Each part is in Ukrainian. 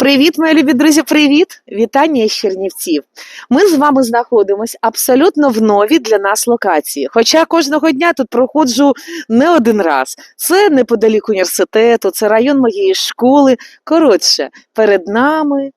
Привіт, мої любі друзі! Привіт! Вітання із Чернівців. Ми з вами знаходимося абсолютно в новій для нас локації. Хоча кожного дня тут проходжу не один раз. Це неподалік університету, це район моєї школи. Коротше, перед нами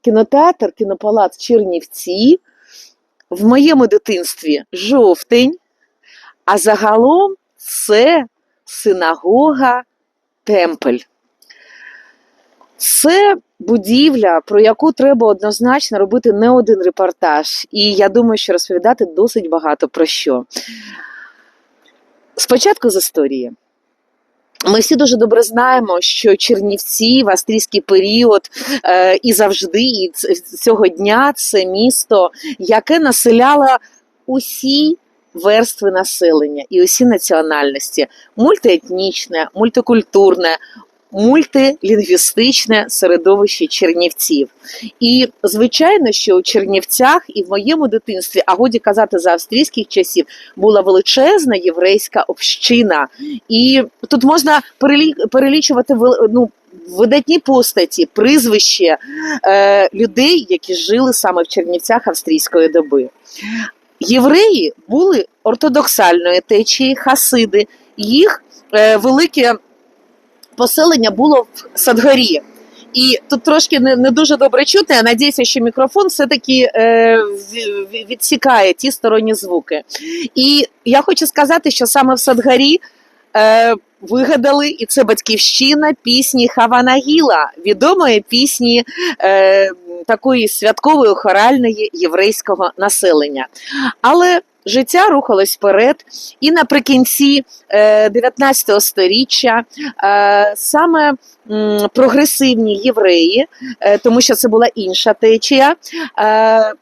кінотеатр, кінопалац Чернівці. В моєму дитинстві жовтень, а загалом це синагога Темпель. Це будівля, про яку треба однозначно робити не один репортаж. І я думаю, що розповідати досить багато про що. Спочатку з історії. Ми всі дуже добре знаємо, що Чернівці в австрійський період е, і завжди, і цього дня це місто, яке населяло усі верстви населення і усі національності: мультиетнічне, мультикультурне, мультилінгвістичне середовище Чернівців. І звичайно, що у Чернівцях і в моєму дитинстві, а годі казати за австрійських часів, була величезна єврейська община. І тут можна перелі- перелічувати ну, видатні постаті, прізвище е, людей, які жили саме в Чернівцях австрійської доби. Євреї були ортодоксальної течії, хасиди. Їх е, велике поселення було в Садгорі. І тут трошки не, не дуже добре чути. Я надіюся, що мікрофон все-таки е, відсікає ті сторонні звуки. І я хочу сказати, що саме в Садгарі е, вигадали, і це батьківщина пісні Хаванагіла, відомої пісні е, такої святкової хоральної єврейського населення. Але життя рухалось вперед, і наприкінці е, 19 століття е, саме прогресивні євреї, е, тому що це була інша течія, е,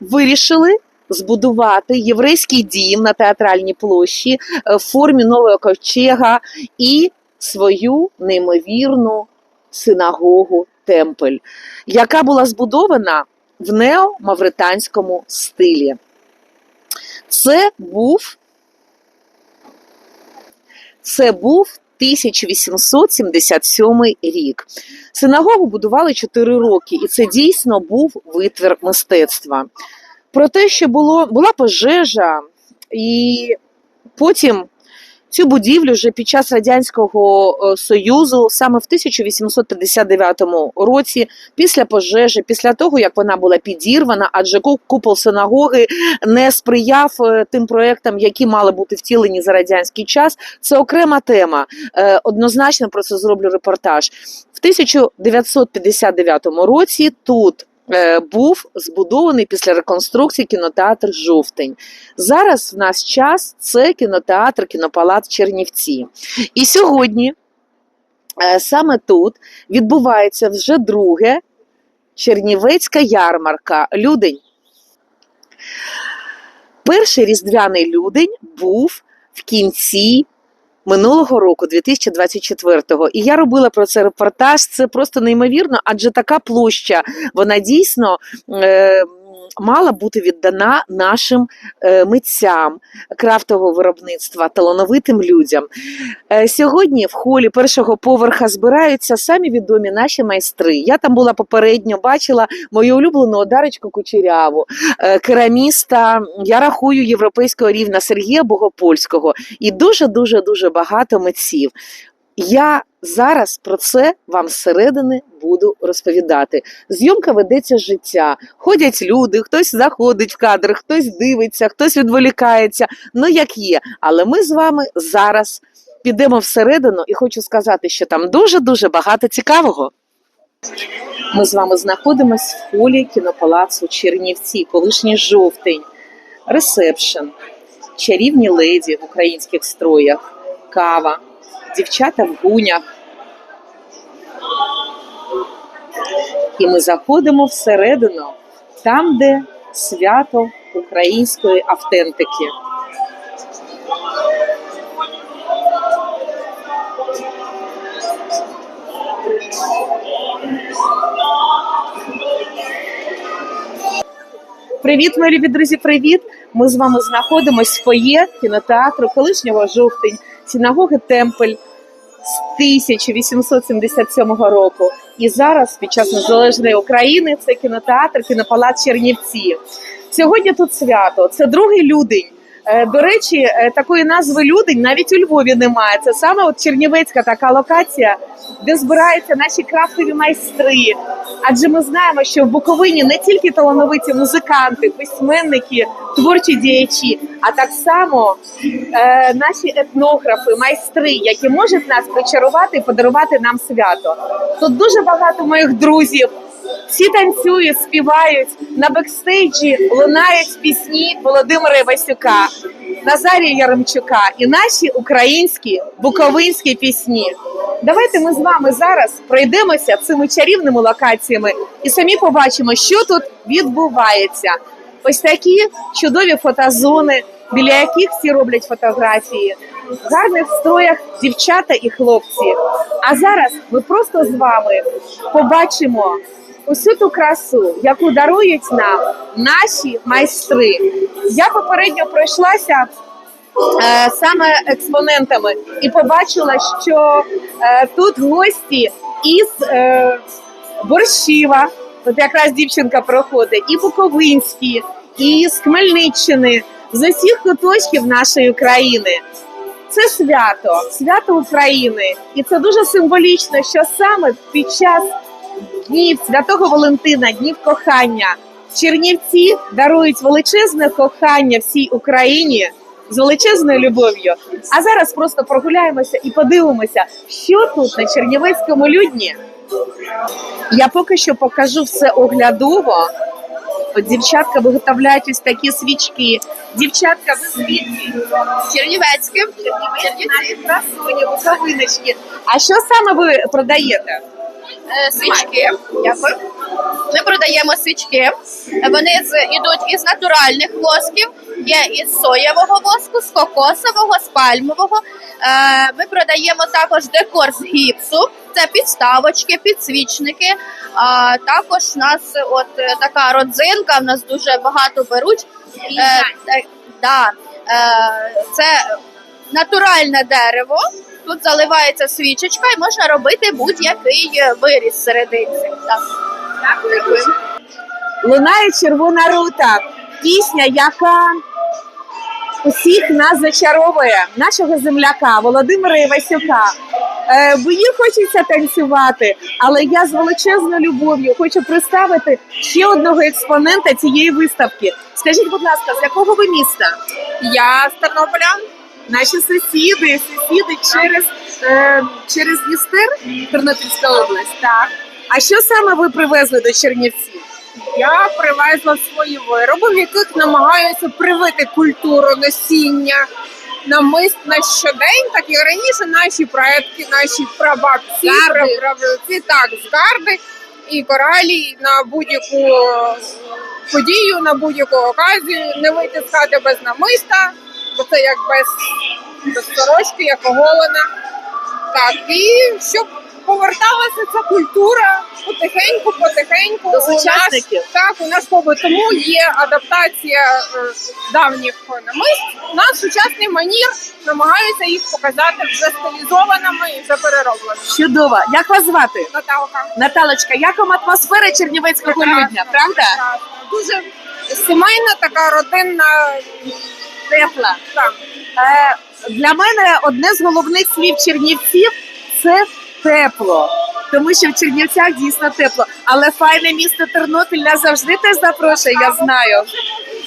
вирішили. Збудувати єврейський дім на театральній площі е, в формі нового ковчега і свою неймовірну синагогу Темпель, яка була збудована в неомавританському стилі. Це був це був 1877 рік. Синагогу будували 4 роки, і це дійсно був витвір мистецтва. Про те, що було, була пожежа, і потім цю будівлю вже під час Радянського е, Союзу, саме в 1859 році, після пожежі, після того, як вона була підірвана, адже ку- купол синагоги не сприяв е, тим проектам, які мали бути втілені за радянський час. Це окрема тема. Е, Однозначно про це зроблю репортаж. В 1959 році тут був збудований після реконструкції кінотеатр Жовтень. Зараз в нас час це кінотеатр, кінопалац Чернівці. І сьогодні е, саме тут відбувається вже друге Чернівецька ярмарка Людень. Перший різдвяний людень був в кінці минулого року, 2024-го. І я робила про це репортаж. Це просто неймовірно, адже така площа, вона дійсно. Е- Мала бути віддана нашим е, митцям крафтового виробництва, талановитим людям. Е, сьогодні в холі першого поверха збираються самі відомі наші майстри. Я там була попередньо, бачила мою улюблену Одарочку Кучеряву, е, кераміста, я рахую європейського рівня Сергія Богопольського і дуже дуже дуже багато митців. Я зараз про це вам зсередини буду розповідати. Зйомка ведеться життя. Ходять люди, хтось заходить в кадр, хтось дивиться, хтось відволікається. Ну як є. Але ми з вами зараз підемо всередину і хочу сказати, що там дуже дуже багато цікавого. Ми з вами знаходимося в холі кінопалацу Чернівці, колишній жовтень, ресепшн, чарівні леді в українських строях, кава, дівчата в гунях. І ми заходимо всередину, там, де свято української автентики. Привіт, мої любі друзі, привіт! Ми з вами знаходимося в фоє кінотеатру колишнього жовтень, синагоги Темпель. з 1877 року. І зараз, під час незалежної України, це кінотеатр, кінопалац Чернівці. Сьогодні тут свято. Це другий людень. Е, До речі, е, такої назви людень навіть у Львові немає. Це саме от Чернівецька така локація, де збираються наші крафтові майстри. Адже ми знаємо, що в Буковині не тільки талановиті музиканти, письменники, творчі діячі, а так само е, наші етнографи, майстри, які можуть нас причарувати і подарувати нам свято. Тут дуже багато моїх друзів. Всі танцюють, співають на бекстейджі, лунають пісні Володимира Івасюка, Назарія Яремчука і наші українські буковинські пісні. Давайте ми з вами зараз пройдемося цими чарівними локаціями і самі побачимо, що тут відбувається. Ось такі чудові фотозони, біля яких всі роблять фотографії, в гарних строях дівчата і хлопці. А зараз ми просто з вами побачимо усю ту красу, яку дарують нам наші майстри. Я попередньо пройшлася е, саме експонентами і побачила, що е, тут гості із е, Борщева, от якраз дівчинка проходить, і Буковинські, і з Хмельниччини, з усіх куточків нашої країни. Це свято, свято України, і це дуже символічно, що саме під час днів Святого Валентина, днів кохання, Чернівці дарують величезне кохання всій Україні з величезною любов'ю. А зараз просто прогуляємося і подивимося, що тут на Чернівецькому людні. Я поки що покажу все оглядово. От дівчатка виготовляють ось такі свічки. Дівчатка, ви звідки? Чернівецьке. Чернівецькі наші красуні, буковиночки. А що саме ви продаєте? Е, Свічки. Дякую. Ми продаємо свічки. Вони з, ідуть із натуральних восків, є із соєвого воску, з кокосового, з пальмового. Е, Ми продаємо також декор з гіпсу. Це підставочки, підсвічники. А також у нас от е, така родзинка, в нас дуже багато беруть. Е, е, да, е, це натуральне дерево. Тут заливається свічечка і можна робити будь-який е, виріз серединці. Так. Дякую. Лунає червона рута, пісня, яка усіх нас зачаровує, нашого земляка Володимира Івасюка. Е, Мені хочеться танцювати, але я з величезною любов'ю хочу представити ще одного експонента цієї виставки. Скажіть, будь ласка, з якого ви міста? Я з Тернополя. Наші сусіди, сусіди через, е, через Дністер, Тернопільська область. Так. А що саме ви привезли до Чернівців? Я привезла свої вироби, в яких намагаюся привити культуру носіння намист на щодень, так і раніше наші предки, наші прабабці, Гарди. праправці, так, з гарди і коралі на будь-яку подію, на будь-яку оказію, не вийти з хати без намиста, бо це як без, без сорочки, як оголена. Так, і щоб поверталася ця культура потихеньку, потихеньку. До У нас- сучасників? так, у нас побут. Тому є адаптація е, давніх намист на сучасний манір. Намагаються їх показати вже стилізованими і вже переробленими. Чудово. Як вас звати? Наталка. Наталочка, як вам атмосфера Чернівецького людня, правда? прекрасно. Дуже сімейна, така родинна. Тепла. Е, для мене одне з головних слів чернівців це тепло. Тому що в Чернівцях дійсно тепло. Але файне місто Тернопіль нас завжди теж запрошує, я знаю.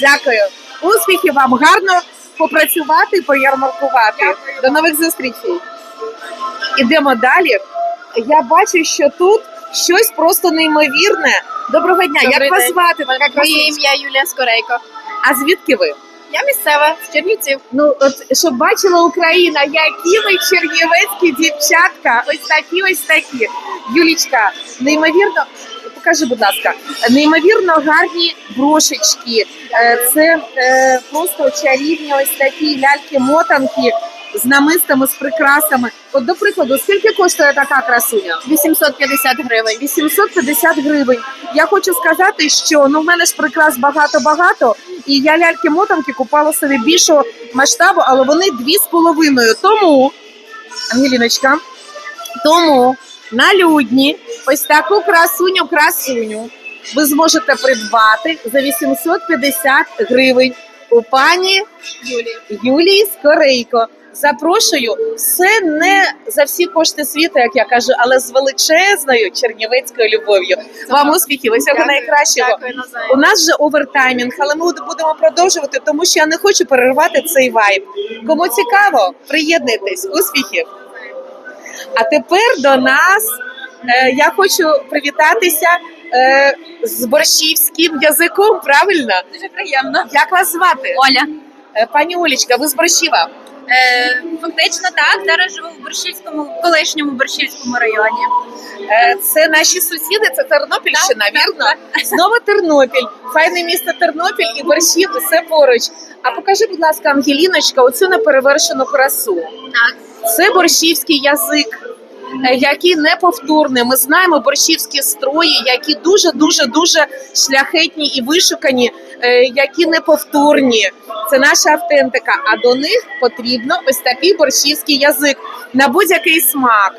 Дякую. Успіхів вам гарно попрацювати, поярмаркувати. До нових зустрічей. Ідемо далі. Я бачу, що тут щось просто неймовірне. Доброго дня. Добрий Як вас день. звати? Моє ім'я Юлія Скорейко. А звідки ви? Я місцева з Чернівців. Ну, от щоб бачила Україна, які ви чернівецькі дівчатка, ось такі, ось такі. Юлічка, неймовірно, покажи, будь ласка, неймовірно гарні брошечки. Е, Це е, просто чарівні ось такі ляльки-мотанки з намистами, з прикрасами. От, до прикладу, скільки коштує така красуня? 850 гривень. 850 гривень. Я хочу сказати, що ну в мене ж прикрас багато-багато, і я ляльки-мотанки купала собі більшого масштабу, але вони дві з половиною. Тому, Ангеліночка, Тому на людні ось таку красуню красуню ви зможете придбати за 850 гривень у пані Юлії. Юлії Скорейко. Запрошую все не за всі кошти світу, як я кажу, але з величезною чернівецькою любов'ю. Вам успіхів, усього найкращого. У нас вже овертаймінг, але ми будемо продовжувати, тому що я не хочу перервати цей вайб. Кому цікаво, приєднуйтесь, успіхів. А тепер до нас е, я хочу привітатися е, з борщівським язиком. Правильно? Дуже приємно. Як вас звати? Оля. Е, Пані Олічка, ви з Борщева? Е, фактично так. Зараз живу в Борщівському, колишньому Борщівському районі. Е, Це наші сусіди, це Тернопільщина, вірно? Знову Тернопіль, файне місто Тернопіль і борщів, все поруч. А покажи, будь ласка, Ангеліночка, оцю неперевершену красу. Так. Це борщівський язик, е, який неповторний. Ми знаємо борщівські строї, які дуже дуже дуже шляхетні і вишукані, які неповторні. Це наша автентика. А до них потрібно ось такий борщівський язик на будь-який смак.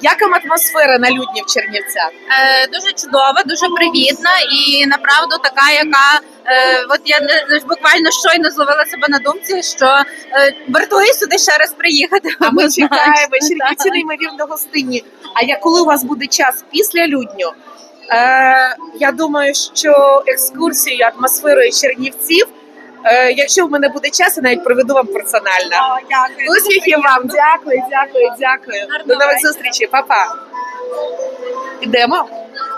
Яка вам атмосфера на людні в Чернівцях? Е, дуже чудова, дуже привітна і направду така, яка е, от я не- буквально щойно зловила себе на думці, що е, вартує сюди ще раз приїхати. А ми чекаємо Чернівці неймовірно гостинні. А я коли у вас буде час після людню? Е, я думаю, що екскурсію атмосферою Чернівців. Е, якщо в мене буде час, я навіть проведу вам персонально. Дякую. Успіхів вам, дякую, дякую, дякую. До нових вечора. зустрічей, па-па. Ідемо.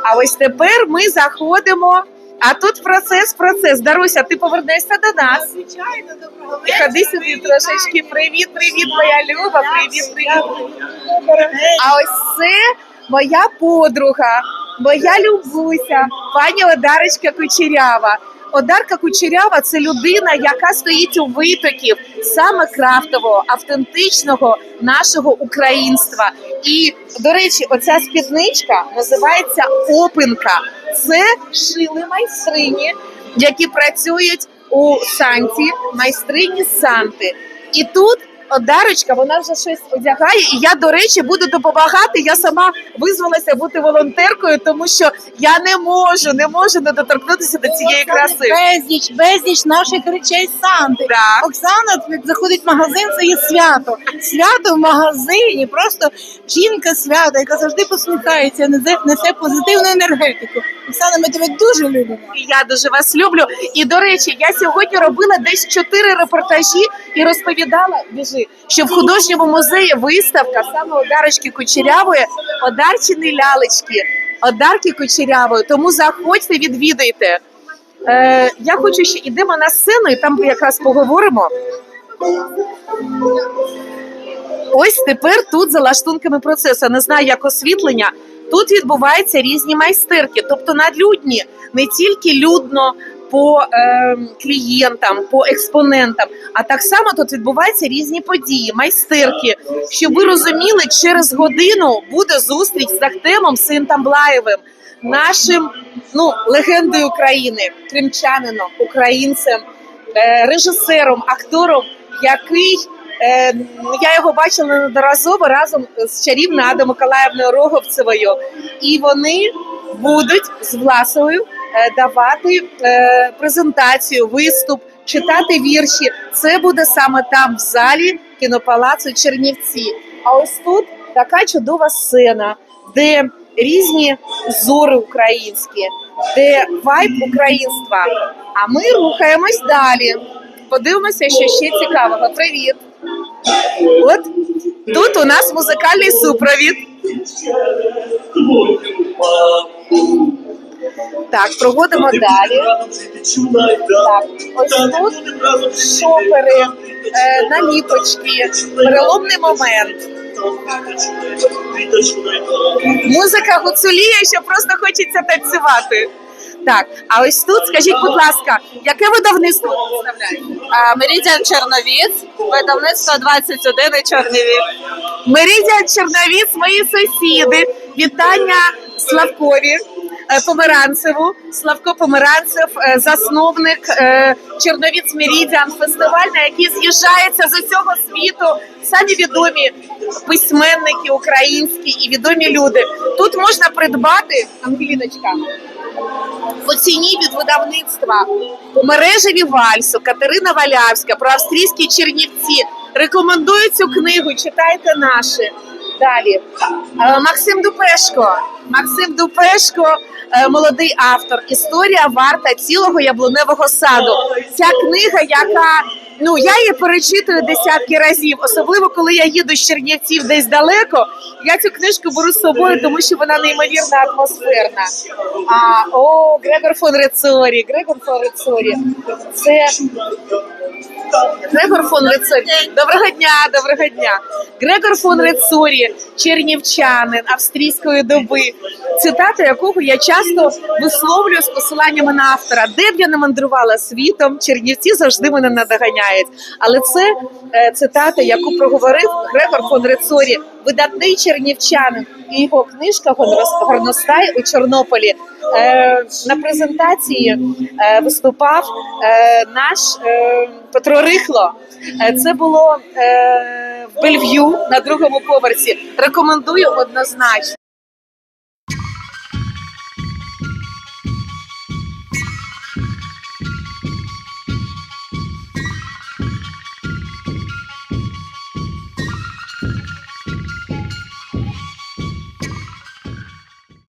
А ось тепер ми заходимо. А тут процес, процес. Даруся, ти повернешся до нас. Звичайно, доброго І ходи сюди трошечки. Привіт, привіт, моя Люба. Привіт, привіт. А ось це моя подруга, моя Любуся, пані Одарочка Кучерява. Одарка Кучерява це людина, яка стоїть у витоків саме крафтового, автентичного нашого українства. І, до речі, оця спідничка називається опинка. Це шили майстрині, які працюють у Санті, майстрині Санти. І тут Одарочка, вона вже щось одягає, і я, до речі, буду допомагати. Я сама визвалася бути волонтеркою, тому що я не можу, не можу не доторкнутися до цієї краси. Безліч, безліч наших речей Санти. Так. Оксана заходить в магазин, це є свято. Свято в магазині, просто жінка свята, яка завжди посміхається, несе, несе позитивну енергетику. Оксана, ми тебе дуже любимо. І Я дуже вас люблю. І до речі, я сьогодні робила десь чотири репортажі і розповідала, біжи, що в художньому музеї виставка саме Одарочки Кучерявої, Одарчини лялечки, Одарки Кучерявої. Тому заходьте, відвідайте. Е, я хочу ще йдемо на сцену, і там якраз поговоримо. Ось тепер тут за лаштунками процесу. Не знаю, як освітлення. Тут відбуваються різні майстерки, тобто надлюдні, не тільки людно по е, клієнтам, по експонентам, а так само тут відбуваються різні події, майстерки. Щоб ви розуміли, через годину буде зустріч з Ахтемом Синтамблаєвим, нашим ну легендою України, кримчанином, українцем, е, режисером, актором, який е, я його бачила неодноразово разом з чарівною Адою Миколаївною Роговцевою, і вони будуть з Власовою давати е, презентацію, виступ, читати вірші. Це буде саме там, в залі кінопалацу Чернівці. А ось тут така чудова сцена, де різні зори українські, де вайб українства. А ми рухаємось далі. Подивимося, що ще цікавого. Привіт! От тут у нас музикальний супровід. Так, проводимо далі. Так, ось тут шопери, е, наліпочки, переломний момент. Музика гуцуліє, що просто хочеться танцювати. Так, а ось тут скажіть, будь ласка, яке видавництво ви представляєте? Меридіан Черновіць, видавництво 21 і Чорніві. Меридіан Черновіць, мої сусіди. Вітання Славкові. Е, Померанцеву. Славко Померанцев, е, засновник е, Черновіць Мерідіан, фестиваль, на який з'їжджається з усього світу самі відомі письменники українські і відомі люди. Тут можна придбати Ангеліночка. По ціні від видавництва мережеві Вальсу Катерина Валявська про австрійські чернівці. Рекомендую цю книгу. Читайте наші. Далі Е, Максим Дупешко. Максим Дупешко, е, молодий автор. Історія варта цілого яблуневого саду. Ця книга, яка ну я її перечитую десятки разів, особливо коли я їду з Чернівців десь далеко. Я цю книжку беру з собою, тому що вона неймовірно атмосферна. А, о, Грегор фон Рецорі, Грегор фон Рецорі. Це Грегор фон Рецорі. Доброго дня, доброго дня. Грегор фон Рецорі, чернівчанин австрійської доби, цитати якого я часто висловлюю з посиланнями на автора. Де б я не мандрувала світом, чернівці завжди мене надаганяють. Але це е, цитата, яку проговорив Грегор фон Рецорі, видатний чернівчанин. І його книжка «Горност- Горностай у Чорнополі. Е, на презентації е, виступав е, наш Петро Рихло. Це було в Бельв'ю на другому поверсі. Рекомендую однозначно.